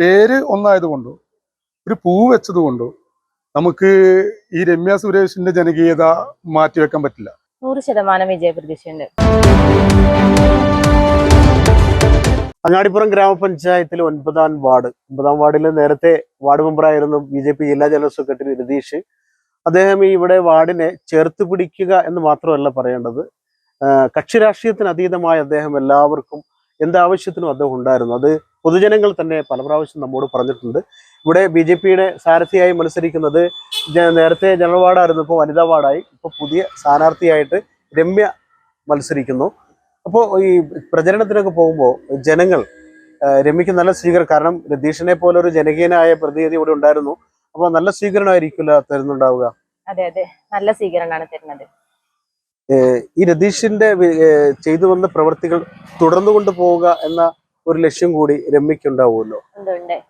പേര് ഒന്നായതുകൊണ്ടോ ഒരു പൂ വെച്ചത് കൊണ്ടോ നമുക്ക് ഈ രമ്യ സുരേഷിന്റെ ജനകീയത മാറ്റിവെക്കാൻ പറ്റില്ല. നൂറ് ശതമാനം വിജയപ്രതീക്ഷയുണ്ട്. അങ്ങാടിപ്പുറം ഗ്രാമപഞ്ചായത്തിലെ ഒൻപതാം വാർഡ്. ഒൻപതാം വാർഡിൽ നേരത്തെ വാർഡ് മെമ്പറായിരുന്നു ബി ജെ പി ജില്ലാ ജനറൽ സെക്രട്ടറി രതീഷ്. അദ്ദേഹം ഈ ഇവിടെ വാർഡിനെ ചേർത്ത് പിടിക്കുക എന്ന് മാത്രമല്ല പറയേണ്ടത്. കക്ഷി രാഷ്ട്രീയത്തിന് അതീതമായ അദ്ദേഹം എല്ലാവർക്കും എന്താവശ്യത്തിനും അദ്ദേഹം ഉണ്ടായിരുന്നു. അത് പൊതുജനങ്ങൾ തന്നെ പല പ്രാവശ്യം നമ്മോട് പറഞ്ഞിട്ടുണ്ട്. ഇവിടെ ബി ജെ പിയുടെ സാരഥിയായി മത്സരിക്കുന്നത് നേരത്തെ ജനറൽ വാർഡായിരുന്നു ഇപ്പോൾ വനിതാ വാർഡായി. ഇപ്പോൾ പുതിയ സ്ഥാനാർത്ഥിയായിട്ട് രമ്യ മത്സരിക്കുന്നു. അപ്പോൾ ഈ പ്രചരണത്തിനൊക്കെ പോകുമ്പോൾ ജനങ്ങൾ രമ്യക്ക് നല്ല സ്വീകരണം കാരണം രതീഷിനെ പോലെ ഒരു ജനകീയനായ പ്രതിനിധി ഇവിടെ ഉണ്ടായിരുന്നു. അപ്പോൾ നല്ല സ്വീകരണമായിരിക്കില്ല തരുന്നുണ്ടാവുക? അതെ അതെ. നല്ല സ്വീകരണമാണ് തരുന്നത്. ഈ രതീഷിന്റെ ചെയ്തു വന്ന പ്രവൃത്തികൾ തുടർന്നു കൊണ്ടുപോവുക എന്ന ഒരു ലക്ഷ്യം കൂടി രമ്യക്ക് ഉണ്ടാവുമല്ലോ ഉണ്ട് ഉണ്ട്.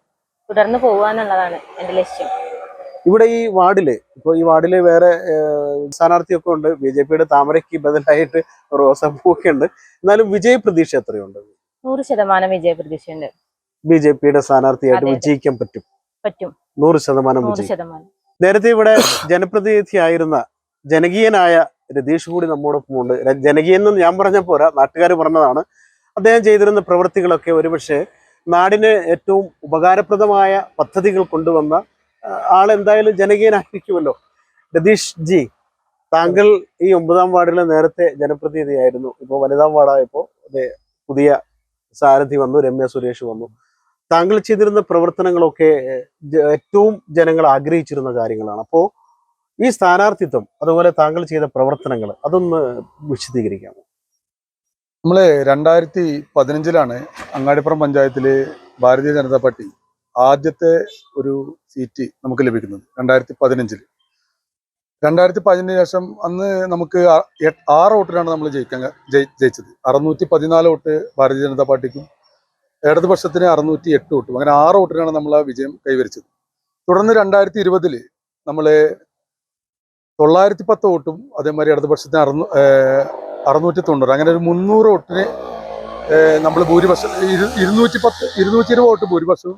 തുടർന്ന് പോവുക എന്നുള്ളതാണ് എന്റെ ലക്ഷ്യം. ഇവിടെ ഈ വാർഡിൽ ഇപ്പൊ ഈ വാർഡിൽ വേറെ സ്ഥാനാർത്ഥിയൊക്കെ ഉണ്ട്. ബി ജെ പിയുടെ താമരയ്ക്ക് ബദലായിട്ട് റോസാപ്പൂവൊക്കെ ഉണ്ട്. എന്നാലും വിജയ പ്രതീക്ഷ എത്രയുണ്ട്? നൂറ് ശതമാനം വിജയ പ്രതീക്ഷയുണ്ട്. ബി ജെ പിയുടെ സ്ഥാനാർത്ഥിയായിട്ട്. വിജയിക്കാൻ പറ്റും? പറ്റും. നൂറ് ശതമാനം. നേരത്തെ ഇവിടെ ജനപ്രതിനിധിയായിരുന്ന ജനകീയനായ രതീഷ് കൂടി നമ്മോടൊപ്പം ഉണ്ട്. ര- ജനകീയൻ എന്ന് ഞാൻ പറഞ്ഞ പോരാ നാട്ടുകാർ പറഞ്ഞതാണ്. അദ്ദേഹം ചെയ്തിരുന്ന പ്രവൃത്തികളൊക്കെ ഒരുപക്ഷെ നാടിന് ഏറ്റവും ഉപകാരപ്രദമായ പദ്ധതികൾ കൊണ്ടുവന്ന ആളെന്തായാലും ജനകീയനായിരിക്കുമല്ലോ. രതീഷ് ജി താങ്കൾ ഈ ഒമ്പതാം വാർഡിലെ നേരത്തെ ജനപ്രതിനിധിയായിരുന്നു. ഇപ്പോൾ വനിതാം വാർഡായപ്പോൾ പുതിയ സാരഥി വന്നു രമ്യ സുരേഷ് വന്നു. താങ്കൾ ചെയ്തിരുന്ന പ്രവർത്തനങ്ങളൊക്കെ ഏറ്റവും ജനങ്ങൾ ആഗ്രഹിച്ചിരുന്ന കാര്യങ്ങളാണ്. അപ്പോൾ ഈ സ്ഥാനാർത്ഥിത്വം അതുപോലെ താങ്കൾ ചെയ്ത പ്രവർത്തനങ്ങൾ അതൊന്ന് വിശദീകരിക്കാമോ നമ്മൾ രണ്ടായിരത്തി പതിനഞ്ചിലാണ് അങ്ങാടിപ്പുറം പഞ്ചായത്തിൽ ഭാരതീയ ജനതാ പാർട്ടി ആദ്യത്തെ ഒരു സീറ്റ് നമുക്ക് ലഭിക്കുന്നത് രണ്ടായിരത്തി പതിനഞ്ചിൽ. രണ്ടായിരത്തി പതിനഞ്ചിന് ശേഷം അന്ന് നമുക്ക് ആറ് വോട്ടിനാണ് നമ്മൾ ജയിക്കാൻ ജയി- ജയിച്ചത്. അറുന്നൂറ്റി പതിനാല് വോട്ട് ഭാരതീയ ജനതാ പാർട്ടിക്കും ഇടതുപക്ഷത്തിന് അറുന്നൂറ്റി എട്ട് വോട്ടും അങ്ങനെ ആറ് വോട്ടിനാണ് നമ്മൾ ആ വിജയം കൈവരിച്ചത്. തുടർന്ന് രണ്ടായിരത്തി ഇരുപതിൽ നമ്മൾ തൊള്ളായിരത്തി പത്ത് വോട്ടും അതേമാതിരി ഇടതുപക്ഷത്തിന് അറുന്നൂ അറുന്നൂറ്റി തൊണ്ണൂറ് അങ്ങനെ ഒരു മുന്നൂറ് വോട്ടിന് നമ്മൾ ഭൂരിപക്ഷം ഇരു- ഇരുന്നൂറ്റി പത്ത് ഇരുന്നൂറ്റി ഇരുപത് വോട്ട് ഭൂരിപക്ഷവും.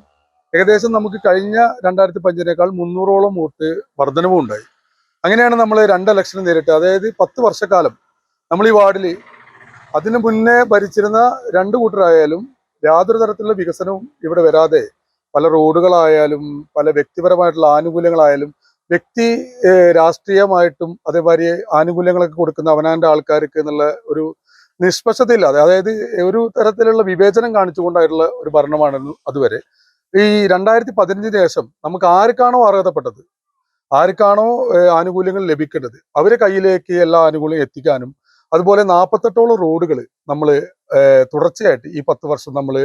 ഏകദേശം നമുക്ക് കഴിഞ്ഞ രണ്ടായിരത്തി പഞ്ചിനേക്കാൾ മുന്നൂറോളം വോട്ട് വർധനവും ഉണ്ടായി. അങ്ങനെയാണ് നമ്മൾ രണ്ട് ഇലക്ഷൻ നേരിട്ട് അതായത് പത്ത് വർഷക്കാലം നമ്മൾ ഈ വാർഡിൽ അതിനു മുന്നേ ഭരിച്ചിരുന്ന രണ്ട് കൂട്ടരായാലും യാതൊരു തരത്തിലുള്ള വികസനവും ഇവിടെ വരാതെ പല റോഡുകളായാലും പല വ്യക്തിപരമായിട്ടുള്ള ആനുകൂല്യങ്ങളായാലും വ്യക്തി രാഷ്ട്രീയമായിട്ടും അതേമാതിരി ആനുകൂല്യങ്ങളൊക്കെ കൊടുക്കുന്ന അവനാന്റെ ആൾക്കാർക്ക് എന്നുള്ള ഒരു നിഷ്പക്ഷതയില്ലാതെ അതായത് ഒരു തരത്തിലുള്ള വിവേചനം കാണിച്ചുകൊണ്ടായിട്ടുള്ള ഒരു ഭരണമായിരുന്നു അതുവരെ. ഈ രണ്ടായിരത്തി പതിനഞ്ചിന് ശേഷം നമുക്ക് ആർക്കാണോ അർഹതപ്പെട്ടത്? ആർക്കാണോ ആനുകൂല്യങ്ങൾ ലഭിക്കേണ്ടത്? അവരെ കയ്യിലേക്ക് എല്ലാ ആനുകൂല്യം എത്തിക്കാനും അതുപോലെ നാൽപ്പത്തെട്ടോളം റോഡുകൾ നമ്മൾ തുടർച്ചയായിട്ട് ഈ പത്ത് വർഷം നമ്മൾ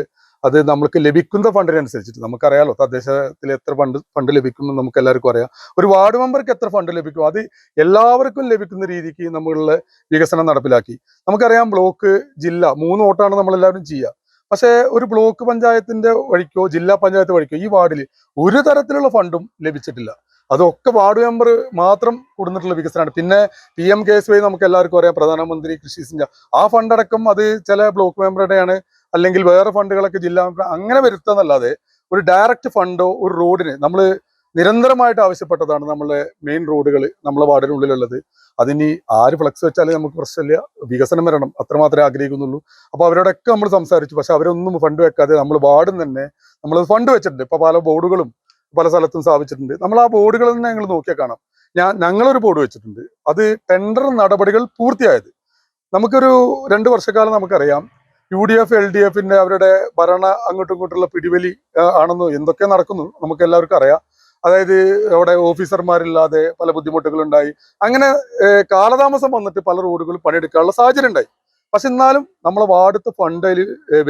അത് നമുക്ക് ലഭിക്കുന്ന ഫണ്ടിനനുസരിച്ചിട്ട് നമുക്കറിയാലോ തദ്ദേശത്തിൽ എത്ര ഫണ്ട് ഫണ്ട് ലഭിക്കും നമുക്ക് എല്ലാവർക്കും അറിയാം. ഒരു വാർഡ് മെമ്പർക്ക് എത്ര ഫണ്ട് ലഭിക്കും? അത് എല്ലാവർക്കും ലഭിക്കുന്ന രീതിക്ക് നമ്മളുടെ വികസനം നടപ്പിലാക്കി. നമുക്കറിയാം ബ്ലോക്ക് ജില്ല മൂന്ന് വോട്ടാണ് നമ്മൾ എല്ലാവരും ചെയ്യുക. പക്ഷേ ഒരു ബ്ലോക്ക് പഞ്ചായത്തിന്റെ വഴിക്കോ ജില്ലാ പഞ്ചായത്ത് വഴിക്കോ ഈ വാർഡിൽ ഒരു തരത്തിലുള്ള ഫണ്ടും ലഭിച്ചിട്ടില്ല. അതൊക്കെ വാർഡ് മെമ്പർ മാത്രം കൊടുത്തിട്ടുള്ള വികസനമാണ്. പിന്നെ P M K S Y നമുക്ക് എല്ലാവർക്കും അറിയാം പ്രധാനമന്ത്രി കൃഷി സിഞ്ച. ആ ഫണ്ടടക്കം അത് ചില ബ്ലോക്ക് മെമ്പറുടെയാണ് അല്ലെങ്കിൽ വേറെ ഫണ്ടുകളൊക്കെ ജില്ലാ അങ്ങനെ വരുത്തുന്നല്ലാതെ ഒരു ഡയറക്റ്റ് ഫണ്ടോ ഒരു റോഡിന് നമ്മൾ നിരന്തരമായിട്ട് ആവശ്യപ്പെട്ടതാണ് നമ്മളെ മെയിൻ റോഡുകൾ നമ്മളെ വാർഡിനുള്ളിലുള്ളത്. അതിനി ആര് ഫ്ലക്സ് വെച്ചാലേ നമുക്ക് പ്രശ്നമില്ല. വികസനം വരണം. അത്രമാത്രമേ ആഗ്രഹിക്കുന്നുള്ളൂ. അപ്പോൾ അവരോടൊക്കെ നമ്മൾ സംസാരിച്ചു. പക്ഷെ അവരൊന്നും ഫണ്ട് വെക്കാതെ നമ്മൾ വാർഡിൽ തന്നെ നമ്മൾ ഫണ്ട് വെച്ചിട്ടുണ്ട്. ഇപ്പൊ പല ബോർഡുകളും പല സ്ഥലത്തും സ്ഥാപിച്ചിട്ടുണ്ട്. നമ്മൾ ആ ബോർഡുകൾ തന്നെ ഞങ്ങൾ നോക്കിയാൽ കാണാം. ഞാൻ ഞങ്ങളൊരു ബോർഡ് വെച്ചിട്ടുണ്ട്. അത് ടെൻഡർ നടപടികൾ പൂർത്തിയായത്. നമുക്കൊരു രണ്ട് വർഷക്കാലം നമുക്കറിയാം. U D F L D എഫിന്റെ അവരുടെ ഭരണ അങ്ങോട്ടും ഇങ്ങോട്ടുള്ള പിടിവലി ആണെന്ന് എന്തൊക്കെ നടക്കുന്നു നമുക്ക് എല്ലാവർക്കും അറിയാം. അതായത് അവിടെ ഓഫീസർമാരില്ലാതെ പല ബുദ്ധിമുട്ടുകളുണ്ടായി. അങ്ങനെ കാലതാമസം വന്നിട്ട് പല റോഡുകളും പണിയെടുക്കാനുള്ള സാഹചര്യം ഉണ്ടായി പക്ഷെ എന്നാലും നമ്മളെ വാർഡത്തെ ഫണ്ടിൽ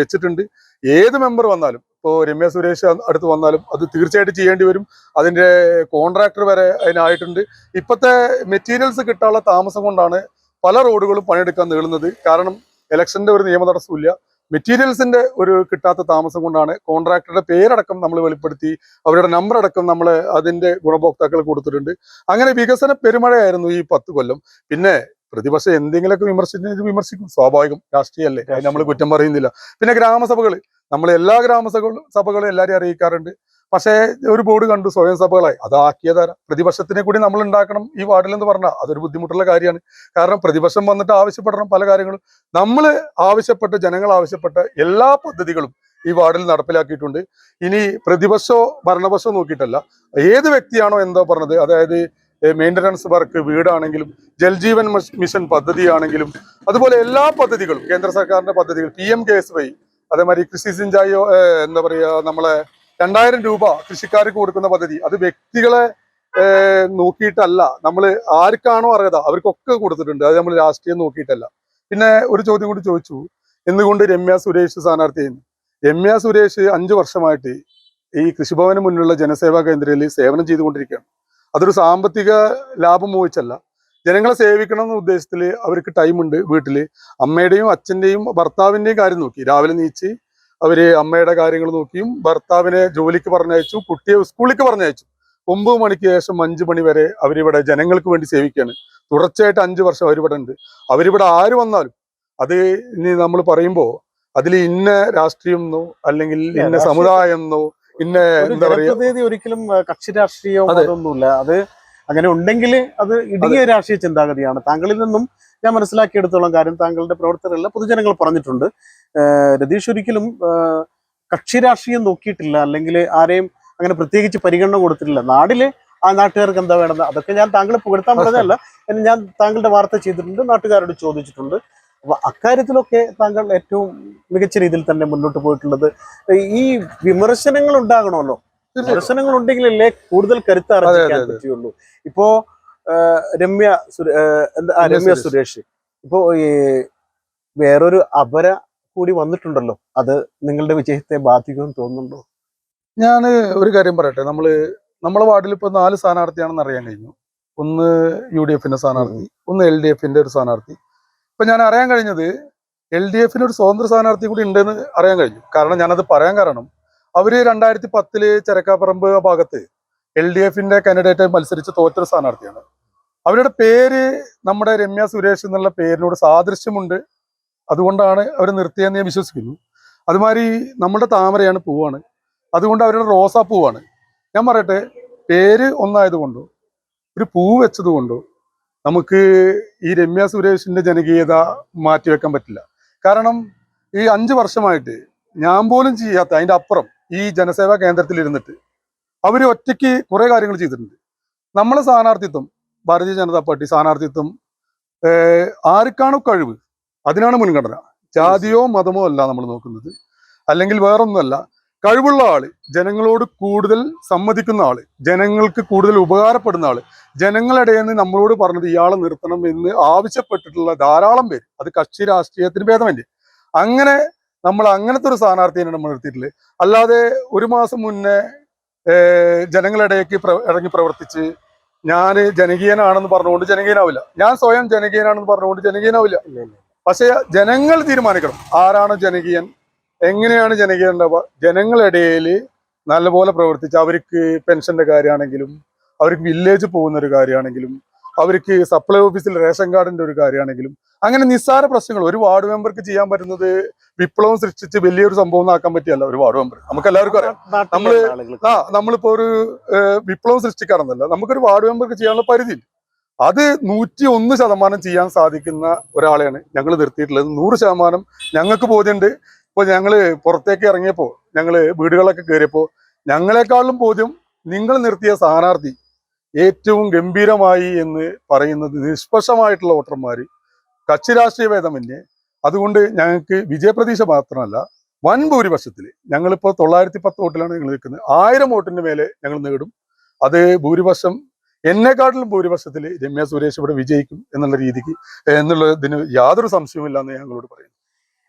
വെച്ചിട്ടുണ്ട്. ഏത് മെമ്പർ വന്നാലും ഇപ്പോൾ രമ്യ സുരേഷ് അടുത്ത് വന്നാലും അത് തീർച്ചയായിട്ടും ചെയ്യേണ്ടി വരും. അതിന്റെ കോൺട്രാക്ടർ വരെ അതിനായിട്ടുണ്ട്. ഇപ്പോഴത്തെ മെറ്റീരിയൽസ് കിട്ടാനുള്ള താമസം കൊണ്ടാണ് പല റോഡുകളും പണിയെടുക്കാൻ നീളുന്നത്. കാരണം ഇലക്ഷന്റെ ഒരു നിയമ തടസ്സമില്ല മെറ്റീരിയൽസിന്റെ ഒരു കിട്ടാത്ത താമസം കൊണ്ടാണ് കോൺട്രാക്ടറുടെ പേരടക്കം നമ്മൾ വെളിപ്പെടുത്തി അവരുടെ നമ്പർ അടക്കം നമ്മൾ അതിന്റെ ഗുണഭോക്താക്കൾ കൊടുത്തിട്ടുണ്ട്. അങ്ങനെ വികസന പെരുമഴയായിരുന്നു ഈ പത്ത് കൊല്ലം. പിന്നെ പ്രതിപക്ഷം എന്തെങ്കിലുമൊക്കെ വിമർശിച്ചു വിമർശിക്കും. സ്വാഭാവികം. രാഷ്ട്രീയല്ലേ നമ്മൾ കുറ്റം പറയുന്നില്ല. പിന്നെ ഗ്രാമസഭകൾ നമ്മൾ എല്ലാ ഗ്രാമസഭകളും സഭകളും എല്ലാവരെയും അറിയിക്കാറുണ്ട്. പക്ഷേ ഒരു ബോർഡ് കണ്ടു സ്വയം സഭകളായി. അതാക്കിയതാരാ പ്രതിപക്ഷത്തിനെ കൂടി നമ്മൾ ഉണ്ടാക്കണം ഈ വാർഡിൽ എന്ന് പറഞ്ഞാൽ അതൊരു ബുദ്ധിമുട്ടുള്ള കാര്യമാണ്. കാരണം പ്രതിപക്ഷം വന്നിട്ട് ആവശ്യപ്പെടണം പല കാര്യങ്ങളും. നമ്മൾ ആവശ്യപ്പെട്ട് ജനങ്ങൾ ആവശ്യപ്പെട്ട എല്ലാ പദ്ധതികളും ഈ വാർഡിൽ നടപ്പിലാക്കിയിട്ടുണ്ട്. ഇനി പ്രതിപക്ഷമോ ഭരണപക്ഷമോ നോക്കിയിട്ടല്ല. ഏത് വ്യക്തിയാണോ എന്തോ പറഞ്ഞത്? അതായത് മെയിന്റനൻസ് വർക്ക് വീടാണെങ്കിലും ജൽജീവൻ മിഷ- മിഷൻ പദ്ധതിയാണെങ്കിലും അതുപോലെ എല്ലാ പദ്ധതികളും കേന്ദ്ര സർക്കാരിന്റെ പദ്ധതികൾ P M K S Y അതേമാതിരി കൃഷി സിഞ്ചായോ എന്താ പറയുക നമ്മളെ രണ്ടായിരം രൂപ കൃഷിക്കാർക്ക് കൊടുക്കുന്ന പദ്ധതി. അത് വ്യക്തികളെ നോക്കിയിട്ടല്ല. നമ്മൾ ആർക്കാണോ അറിയാതെ അവർക്കൊക്കെ കൊടുത്തിട്ടുണ്ട്. അത് നമ്മൾ രാഷ്ട്രീയം നോക്കിയിട്ടല്ല. പിന്നെ ഒരു ചോദ്യം കൂടി ചോദിച്ചു. എന്തുകൊണ്ട് രമ്യ സുരേഷ് സ്ഥാനാർത്ഥി ചെയ്യുന്നു? രമ്യ സുരേഷ് അഞ്ചു വർഷമായിട്ട് ഈ കൃഷിഭവന് മുന്നിലുള്ള ജനസേവാ കേന്ദ്രത്തിൽ സേവനം ചെയ്തുകൊണ്ടിരിക്കുകയാണ്. അതൊരു സാമ്പത്തിക ലാഭം മോഹിച്ചല്ല. ജനങ്ങളെ സേവിക്കണം എന്ന ഉദ്ദേശത്തിൽ അവർക്ക് ടൈമുണ്ട് വീട്ടിൽ അമ്മയുടെയും അച്ഛന്റെയും ഭർത്താവിന്റെയും കാര്യം നോക്കി. രാവിലെ നീച്ച് അവർ അമ്മയുടെ കാര്യങ്ങൾ നോക്കിയും ഭർത്താവിനെ ജോലിക്ക് പറഞ്ഞയച്ചു കുട്ടിയെ സ്കൂളിലേക്ക് പറഞ്ഞയച്ചു. ഒമ്പത് മണിക്ക് ശേഷം അഞ്ചു മണി വരെ അവരിവിടെ ജനങ്ങൾക്ക് വേണ്ടി സേവിക്കുകയാണ്. തുടർച്ചയായിട്ട് അഞ്ചു വർഷം അവരിവിടെ ഉണ്ട്. അവരിവിടെ ആര് വന്നാലും അത് ഇനി നമ്മൾ പറയുമ്പോൾ അതിൽ ഇന്ന രാഷ്ട്രീയം എന്നോ അല്ലെങ്കിൽ ഇന്ന സമുദായം എന്നോ ഇന്ന എന്താ പറയുക ഒരിക്കലും കക്ഷി രാഷ്ട്രീയം അതൊന്നുമില്ല. അത് അങ്ങനെ ഉണ്ടെങ്കിൽ അത് ഇടുങ്ങിയ രാഷ്ട്രീയ ചിന്താഗതിയാണ്. താങ്കളിൽ നിന്നും ഞാൻ മനസ്സിലാക്കിയെടുത്തോളം കാര്യം താങ്കളുടെ പ്രവർത്തകരല്ല പൊതുജനങ്ങൾ പറഞ്ഞിട്ടുണ്ട്. രതീഷ് ഒരിക്കലും കക്ഷി രാഷ്ട്രീയം നോക്കിയിട്ടില്ല. അല്ലെങ്കിൽ ആരെയും അങ്ങനെ പ്രത്യേകിച്ച് പരിഗണന കൊടുത്തിട്ടില്ല. നാടിൽ ആ നാട്ടുകാർക്ക് എന്താ വേണ്ടത്? അതൊക്കെ ഞാൻ താങ്കളെ പുകഴ്ത്താൻ പറഞ്ഞതല്ല. എന്നെ ഞാൻ താങ്കളുടെ വാർത്ത ചെയ്തിട്ടുണ്ട് നാട്ടുകാരോട് ചോദിച്ചിട്ടുണ്ട്. അപ്പൊ അക്കാര്യത്തിലൊക്കെ താങ്കൾ ഏറ്റവും മികച്ച രീതിയിൽ തന്നെ മുന്നോട്ട് പോയിട്ടുള്ളത്. ഈ വിമർശനങ്ങൾ ഉണ്ടാകണമല്ലോ. വിമർശനങ്ങൾ ഉണ്ടെങ്കിലല്ലേ കൂടുതൽ കരുത്ത് അറിയിക്കാൻ പറ്റുള്ളൂ ഇപ്പോ രമ്യ എന്താ രമ്യ സുരേഷ്. ഇപ്പോ ഈ വേറൊരു അപര കൂടി വന്നിട്ടുണ്ടല്ലോ. അത് നിങ്ങളുടെ വിജയത്തെ ബാധിക്കുമെന്ന് തോന്നുന്നുണ്ടോ? ഞാൻ ഒരു കാര്യം പറയട്ടെ. നമ്മൾ നമ്മളെ വാർഡിൽ ഇപ്പൊ നാല് സ്ഥാനാർത്ഥിയാണെന്ന് അറിയാൻ കഴിഞ്ഞു. ഒന്ന് യു ഡി എഫിന്റെ സ്ഥാനാർത്ഥി ഒന്ന് എൽ ഡി എഫിന്റെ ഒരു സ്ഥാനാർത്ഥി. ഇപ്പൊ ഞാൻ അറിയാൻ കഴിഞ്ഞത് എൽ ഡി എഫിന് ഒരു സ്വതന്ത്ര സ്ഥാനാർത്ഥി കൂടി ഉണ്ടെന്ന് അറിയാൻ കഴിഞ്ഞു. കാരണം ഞാനത് പറയാൻ കാരണം അവർ രണ്ടായിരത്തി പത്തിൽ ചെരക്കാപ്പറമ്പ് ഭാഗത്ത് എൽ ഡി എഫിന്റെ കാൻഡിഡേറ്റ് മത്സരിച്ച് തോറ്റൊരു സ്ഥാനാർത്ഥിയാണ്. അവരുടെ പേര് നമ്മുടെ രമ്യ സുരേഷ് എന്നുള്ള പേരിനോട് സാദൃശ്യമുണ്ട്. അതുകൊണ്ടാണ് അവർ നിർത്തിയെന്ന് ഞാൻ വിശ്വസിക്കുന്നു. അതുമാതിരി നമ്മുടെ താമരയാണ് പൂവാണ്. അതുകൊണ്ട് അവരുടെ റോസാ പൂവാണ്. ഞാൻ പറയട്ടെ പേര് ഒന്നായതുകൊണ്ടോ ഒരു പൂ വെച്ചത് കൊണ്ടോ നമുക്ക് ഈ രമ്യ സുരേഷിന്റെ ജനകീയത മാറ്റിവെക്കാൻ പറ്റില്ല. കാരണം ഈ അഞ്ച് വർഷമായിട്ട് ഞാൻ പോലും ചെയ്യാത്ത അതിന്റെ അപ്പുറം ഈ ജനസേവാ കേന്ദ്രത്തിൽ ഇരുന്നിട്ട് അവർ ഒറ്റയ്ക്ക് കുറേ കാര്യങ്ങൾ ചെയ്തിട്ടുണ്ട്. നമ്മളെ സ്ഥാനാർത്ഥിത്വം ഭാരതീയ ജനതാ പാർട്ടി സ്ഥാനാർത്ഥിത്വം ആർക്കാണോ കഴിവ്? അതിനാണ് മുൻഗണന. ജാതിയോ മതമോ അല്ല നമ്മൾ നോക്കുന്നത്. അല്ലെങ്കിൽ വേറൊന്നുമല്ല. കഴിവുള്ള ആൾ ജനങ്ങളോട് കൂടുതൽ സമ്മതിക്കുന്ന ആൾ ജനങ്ങൾക്ക് കൂടുതൽ ഉപകാരപ്പെടുന്ന ആൾ ജനങ്ങളിടയിൽ നിന്ന് നമ്മളോട് പറഞ്ഞത് ഇയാളെ നിർത്തണം എന്ന് ആവശ്യപ്പെട്ടിട്ടുള്ള ധാരാളം പേര്. അത് കക്ഷി രാഷ്ട്രീയത്തിന് ഭേദമല്ലേ? അങ്ങനെ നമ്മൾ അങ്ങനത്തെ ഒരു സ്ഥാനാർത്ഥിയാണ് നമ്മൾ നിർത്തിയിട്ടുള്ളത്. അല്ലാതെ ഒരു മാസം മുന്നേ ജനങ്ങളിടയ്ക്ക് ഇറങ്ങി പ്രവർത്തിച്ച് ഞാൻ ജനകീയനാണെന്ന് പറഞ്ഞുകൊണ്ട് ജനകീയനാവില്ല. ഞാൻ സ്വയം ജനകീയനാണെന്ന് പറഞ്ഞുകൊണ്ട് ജനകീയനാവില്ല. പക്ഷേ ജനങ്ങൾ തീരുമാനിക്കണം. ആരാണ് ജനകീയൻ? എങ്ങനെയാണ് ജനകീയൻ ഉണ്ടാവുക ജനങ്ങളിടയിൽ നല്ലപോലെ പ്രവർത്തിച്ച് അവർക്ക് പെൻഷന്റെ കാര്യമാണെങ്കിലും അവർക്ക് വില്ലേജ് പോകുന്ന ഒരു കാര്യമാണെങ്കിലും അവർക്ക് സപ്ലൈ ഓഫീസിൽ റേഷൻ കാർഡിന്റെ ഒരു കാര്യമാണെങ്കിലും അങ്ങനെ നിസ്സാര പ്രശ്നങ്ങൾ. ഒരു വാർഡ് മെമ്പർക്ക് ചെയ്യാൻ പറ്റുന്നത് വിപ്ലവം സൃഷ്ടിച്ച് വലിയൊരു സംഭവം ആക്കാൻ പറ്റിയല്ല. ഒരു വാർഡ് മെമ്പർ. നമുക്ക് എല്ലാവർക്കും അറിയാം. നമ്മൾ ആ നമ്മളിപ്പോ ഒരു വിപ്ലവം സൃഷ്ടിക്കാറെന്നല്ല നമുക്കൊരു വാർഡ് മെമ്പർക്ക് ചെയ്യാനുള്ള പരിധി അത് നൂറ്റി ഒന്ന് ശതമാനം ചെയ്യാൻ സാധിക്കുന്ന ഒരാളെയാണ് ഞങ്ങൾ നിർത്തിയിട്ടുള്ളത്. നൂറ് ശതമാനം ഞങ്ങൾക്ക് ബോധ്യമുണ്ട് ഇപ്പോൾ ഞങ്ങൾ പുറത്തേക്ക് ഇറങ്ങിയപ്പോൾ ഞങ്ങൾ വീടുകളൊക്കെ കയറിയപ്പോൾ ഞങ്ങളെക്കാളും ബോധ്യം നിങ്ങൾ നിർത്തിയ സ്ഥാനാർത്ഥി ഏറ്റവും ഗംഭീരമായി എന്ന് പറയുന്നത് നിഷ്പക്ഷമായിട്ടുള്ള വോട്ടർമാർ കക്ഷി രാഷ്ട്രീയ ഭേദമന്യേ. അതുകൊണ്ട് ഞങ്ങൾക്ക് വിജയപ്രതീക്ഷ മാത്രമല്ല വൻ ഭൂരിപക്ഷത്തിൽ ഞങ്ങളിപ്പോൾ തൊള്ളായിരത്തി പത്ത് വോട്ടിലാണ് ഞങ്ങൾ നിൽക്കുന്നത്. ആയിരം വോട്ടിന്റെ മേലെ ഞങ്ങൾ നേടും. അത് ഭൂരിപക്ഷം എന്നെക്കാട്ടിലും ഭൂരിപക്ഷത്തിൽ രമ്യ സുരേഷ് ഇവിടെ വിജയിക്കും എന്നുള്ള രീതിക്ക് എന്നുള്ള ഇതിന് യാതൊരു സംശയവുമില്ല എന്ന് ഞങ്ങളോട് പറയുന്നു.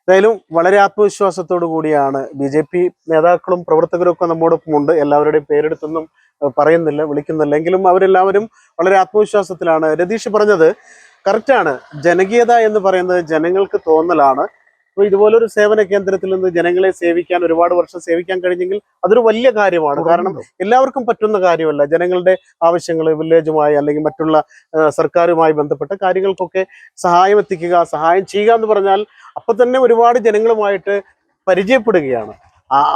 എന്തായാലും വളരെ ആത്മവിശ്വാസത്തോടു കൂടിയാണ് ബി ജെ പി നേതാക്കളും പ്രവർത്തകരും ഒക്കെ നമ്മോടൊപ്പം ഉണ്ട്. എല്ലാവരുടെയും പേരെടുത്തൊന്നും പറയുന്നില്ല വിളിക്കുന്നില്ല. എങ്കിലും അവരെല്ലാവരും വളരെ ആത്മവിശ്വാസത്തിലാണ്. രതീഷ് പറഞ്ഞത് കറക്റ്റാണ് ജനകീയത എന്ന് പറയുന്നത് ജനങ്ങൾക്ക് തോന്നലാണ്. അപ്പോൾ ഇതുപോലൊരു സേവന കേന്ദ്രത്തിൽ നിന്ന് ജനങ്ങളെ സേവിക്കാൻ ഒരുപാട് വർഷം സേവിക്കാൻ കഴിഞ്ഞെങ്കിൽ അതൊരു വലിയ കാര്യമാണ്. കാരണം എല്ലാവർക്കും പറ്റുന്ന കാര്യമല്ല. ജനങ്ങളുടെ ആവശ്യങ്ങൾ വില്ലേജുമായി അല്ലെങ്കിൽ മറ്റുള്ള സർക്കാരുമായി ബന്ധപ്പെട്ട കാര്യങ്ങൾക്കൊക്കെ സഹായം എത്തിക്കുക സഹായം ചെയ്യുക എന്ന് പറഞ്ഞാൽ അപ്പൊ തന്നെ ഒരുപാട് ജനങ്ങളുമായിട്ട് പരിചയപ്പെടുകയാണ്.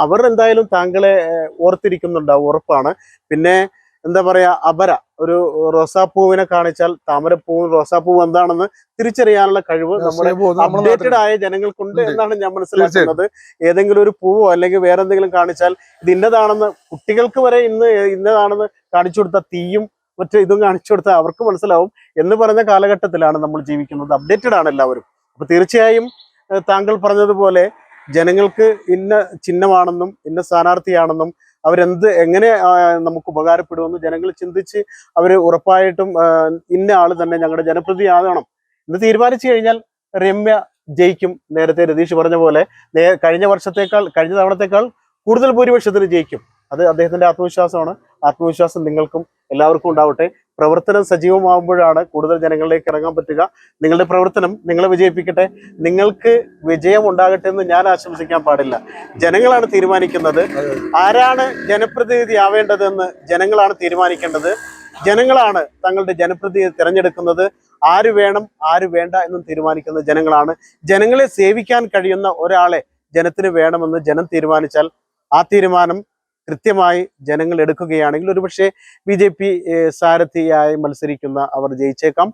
അവർ എന്തായാലും താങ്കളെ ഓർത്തിരിക്കുന്നുണ്ടാവും ഉറപ്പാണ്. പിന്നെ എന്താ പറയാ അപര. ഒരു റോസാപ്പൂവിനെ കാണിച്ചാൽ താമരപ്പൂവും റോസാപ്പൂവും എന്താണെന്ന് തിരിച്ചറിയാനുള്ള കഴിവ് നമ്മുടെ അപ്ഡേറ്റഡ് ആയ ജനങ്ങൾക്കുണ്ട്. എന്നാണ് ഞാൻ മനസ്സിലാക്കുന്നത്. ഏതെങ്കിലും ഒരു പൂവോ അല്ലെങ്കിൽ വേറെ എന്തെങ്കിലും കാണിച്ചാൽ ഇത് ഇന്നതാണെന്ന് കുട്ടികൾക്ക് വരെ ഇന്ന് ഇന്നതാണെന്ന് കാണിച്ചു കൊടുത്ത തീയും മറ്റു ഇതും കാണിച്ചു കൊടുത്താൽ അവർക്ക് മനസ്സിലാവും എന്ന് പറഞ്ഞ കാലഘട്ടത്തിലാണ് നമ്മൾ ജീവിക്കുന്നത്. അപ്ഡേറ്റഡ് ആണ് എല്ലാവരും. അപ്പൊ തീർച്ചയായും താങ്കൾ പറഞ്ഞതുപോലെ ജനങ്ങൾക്ക് ഇന്ന ചിഹ്നമാണെന്നും ഇന്ന സ്ഥാനാർത്ഥിയാണെന്നും അവരെന്ത് എങ്ങനെ നമുക്ക് ഉപകാരപ്പെടുമെന്ന് ജനങ്ങൾ ചിന്തിച്ച് അവർ ഉറപ്പായിട്ടും ഇന്ന ആൾ തന്നെ ഞങ്ങളുടെ ജനപ്രതി ആകണം എന്ന് തീരുമാനിച്ചു കഴിഞ്ഞാൽ രമ്യ ജയിക്കും. നേരത്തെ രതീഷ് പറഞ്ഞ പോലെ കഴിഞ്ഞ വർഷത്തേക്കാൾ കഴിഞ്ഞ തവണത്തേക്കാൾ കൂടുതൽ ഭൂരിപക്ഷത്തിന് ജയിക്കും. അത് അദ്ദേഹത്തിന്റെ ആത്മവിശ്വാസമാണ്. ആത്മവിശ്വാസം നിങ്ങൾക്കും എല്ലാവർക്കും ഉണ്ടാവട്ടെ. പ്രവർത്തനം സജീവമാകുമ്പോഴാണ് കൂടുതൽ ജനങ്ങളിലേക്ക് ഇറങ്ങാൻ പറ്റുക. നിങ്ങളുടെ പ്രവർത്തനം നിങ്ങളെ വിജയിപ്പിക്കട്ടെ. നിങ്ങൾക്ക് വിജയം ഉണ്ടാകട്ടെ എന്ന് ഞാൻ ആശംസിക്കാൻ പാടില്ല. ജനങ്ങളാണ് തീരുമാനിക്കുന്നത്. ആരാണ് ജനപ്രതിനിധി ആവേണ്ടതെന്ന് ജനങ്ങളാണ് തീരുമാനിക്കേണ്ടത്. ജനങ്ങളാണ് തങ്ങളുടെ ജനപ്രതിനിധി തിരഞ്ഞെടുക്കുന്നത്. ആര് വേണം ആര് വേണ്ട എന്നും തീരുമാനിക്കുന്നത് ജനങ്ങളാണ്. ജനങ്ങളെ സേവിക്കാൻ കഴിയുന്ന ഒരാളെ ജനത്തിന് വേണമെന്ന് ജനം തീരുമാനിച്ചാൽ ആ തീരുമാനം കൃത്യമായി ജനങ്ങൾ എടുക്കുകയാണെങ്കിൽ ഒരുപക്ഷെ ബി ജെ പി സാരഥിയായി മത്സരിക്കുന്ന അവർ ജയിച്ചേക്കാം.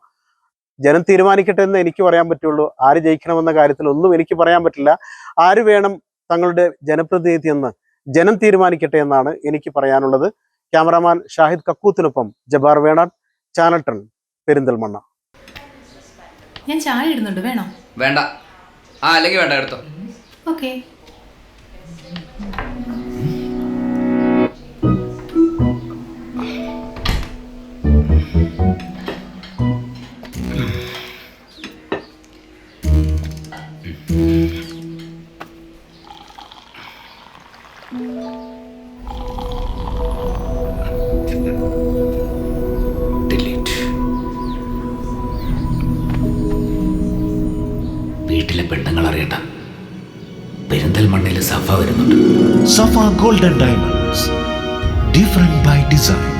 ജനം തീരുമാനിക്കട്ടെ എന്ന് എനിക്ക് പറയാൻ പറ്റുള്ളൂ. ആര് ജയിക്കണമെന്ന കാര്യത്തിൽ ഒന്നും എനിക്ക് പറയാൻ പറ്റില്ല. ആര് വേണം തങ്ങളുടെ ജനപ്രതിനിധി എന്ന് ജനം തീരുമാനിക്കട്ടെ എന്നാണ് എനിക്ക് പറയാനുള്ളത്. ക്യാമറാമാൻ ഷാഹിദ് കക്കൂത്തിനൊപ്പം ജബാർ വേണാട് ചാനൽ ടൺ പെരിന്തൽമണ്ണ. ഞാൻ ചായ ഇടുന്നുണ്ട് വേണോ? വേണ്ട. ആ അല്ലെങ്കിൽ വേണ്ട എടുത്തോ. ഓക്കെ. ഡിലീറ്റ് വീട്ടിലെ പെണ്ണുങ്ങൾ അറിയണ്ട. പെരിന്തൽമണ്ണിൽ സഫ വരുന്നുണ്ട്. Safa golden diamonds Different by design.